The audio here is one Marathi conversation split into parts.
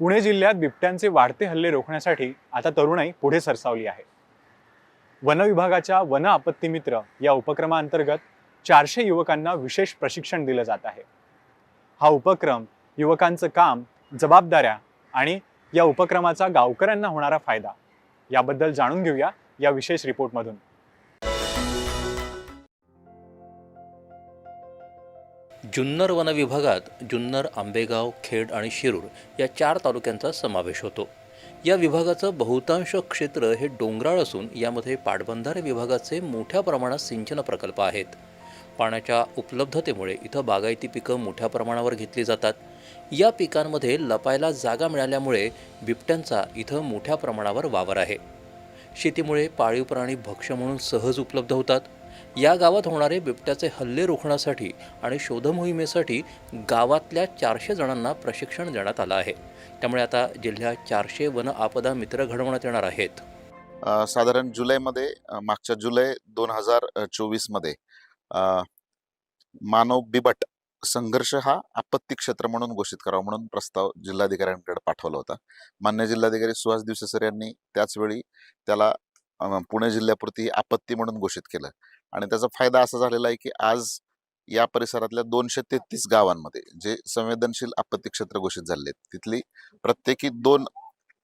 पुणे जिल्ह्यात बिबट्यांचे वाढते हल्ले रोखण्यासाठी आता तरुणाई पुढे सरसावली आहे. वन विभागाच्या वन आपत्ती मित्र या उपक्रमाअंतर्गत चारशे युवकांना विशेष प्रशिक्षण दिलं जात आहे. हा उपक्रम युवकांचं काम जबाबदाऱ्या आणि या उपक्रमाचा गावकऱ्यांना होणारा फायदा याबद्दल जाणून घेऊया या विशेष रिपोर्टमधून. जुन्नर वन विभागात जुन्नर आंबेगाव खेड आणि शिरूर या चार तालुक्यांचा समावेश होतो. या विभागाचं बहुतांश क्षेत्र हे डोंगराळ असून यामध्ये पाटबंधारे विभागाचे मोठ्या प्रमाणात सिंचन प्रकल्प आहेत. पाण्याच्या उपलब्धतेमुळे इथं बागायती पिकं मोठ्या प्रमाणावर घेतली जातात. या पिकांमध्ये लपायला जागा मिळाल्यामुळे बिबट्यांचा इथं मोठ्या प्रमाणावर वावर आहे. शेतीमुळे पाळीव प्राणी भक्ष्य म्हणून सहज उपलब्ध होतात. या गावात होणारे बिबट्याचे हल्ले रोखण्यासाठी आणि शोधमोहिमेसाठी गावातल्या चारशे जणांना प्रशिक्षण देण्यात आलं आहे. त्यामुळे आता जिल्ह्यात चारशे वन आपदा मित्र घडवण्यात येणार आहेत. साधारण जुलैमध्ये मागच्या जुलै दोन हजार चोवीसमध्ये मानव बिबट संघर्ष हा आपत्ती क्षेत्र म्हणून घोषित करावा म्हणून प्रस्ताव जिल्हाधिकाऱ्यांकडे पाठवला होता. मान्य जिल्हाधिकारी सुहास दिवसेसर यांनी त्याच वेळी त्याला पुणे जिल्ह्यापुरती आपत्ती म्हणून घोषित केलं. आणि त्याचा फायदा असा झालेला आहे की आज या परिसरातल्या दोनशे तेहतीस गावांमध्ये जे संवेदनशील आपत्ती क्षेत्र घोषित झाले आहेत तिथली प्रत्येकी दोन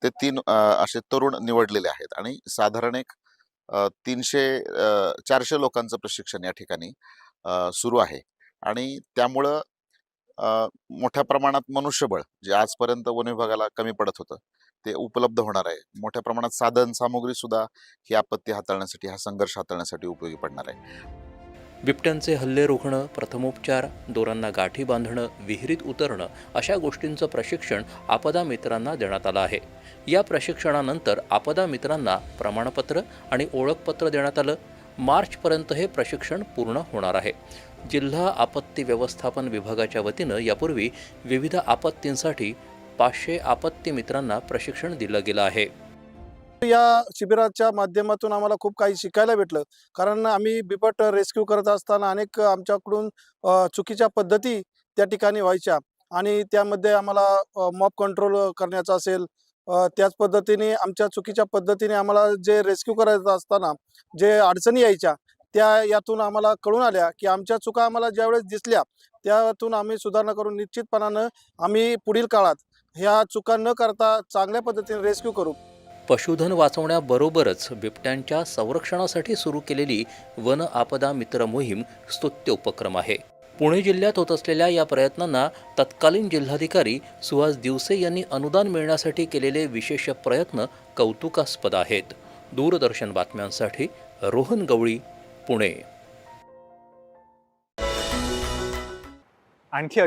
ते तीन असे तरुण निवडलेले आहेत. आणि साधारण एक तीनशे चारशे लोकांचं प्रशिक्षण या ठिकाणी सुरू आहे. आणि त्यामुळं मोठ्या प्रमाणात मनुष्यबळ जे आजपर्यंत वन विभागाला कमी पडत होतं ते उपलब्ध होणार आहे. मोठ्या प्रमाणात साधन सामुग्री सुद्धा ही आपत्ती हाताळण्यासाठी हा संघर्ष हाताळण्यासाठी उपयोगी पडणार आहे. बिबट्यांचे हल्ले रोखणं प्रथमोपचार दोरांना गाठी बांधणं विहिरीत उतरणं अशा गोष्टींचं प्रशिक्षण आपदा मित्रांना देण्यात आलं आहे. या प्रशिक्षणानंतर आपदा मित्रांना प्रमाणपत्र आणि ओळखपत्र देण्यात आलं. मार्चपर्यंत हे प्रशिक्षण पूर्ण होणार आहे. जिल्हा आपत्ती व्यवस्थापन विभागाच्या वतीनं यापूर्वी विविध आपत्तींसाठी पाचशे आपत्ती मित्रांना प्रशिक्षण दिलं गेलं आहे. या शिबिराच्या माध्यमातून आम्हाला खूप काही शिकायला भेटलं. कारण आम्ही बिबट रेस्क्यू करत असताना अनेक आमच्याकडून चुकीच्या पद्धती त्या ठिकाणी व्हायच्या. आणि त्यामध्ये आम्हाला मॉब कंट्रोल करण्याचा असेल त्याच पद्धतीने आमच्या चुकीच्या पद्धतीने आम्हाला जे रेस्क्यू करायचं असताना जे अडचणी यायच्या त्या यातून आम्हाला कळून आल्या की आमच्या चुका आम्हाला ज्यावेळेस दिसल्या त्यातून आम्ही सुधारणा करून निश्चितपणानं आम्ही पुढील काळात ह्या चुका न करता चांगल्या पद्धतीने रेस्क्यू करू. पशुधन वाचवण्याबरोबरच बिबट्यांच्या संरक्षणासाठी सुरू केलेली वन आपदा मित्र मोहीम स्तुत्य उपक्रम आहे. पुणे जिल्ह्यात होत असलेल्या या प्रयत्नांना तत्कालीन जिल्हाधिकारी सुहास दिवसे यांनी अनुदान मिळण्यासाठी केलेले विशेष प्रयत्न कौतुकास्पद आहेत. दूरदर्शन बातम्यांसाठी रोहन गवळी पुणे. आणखी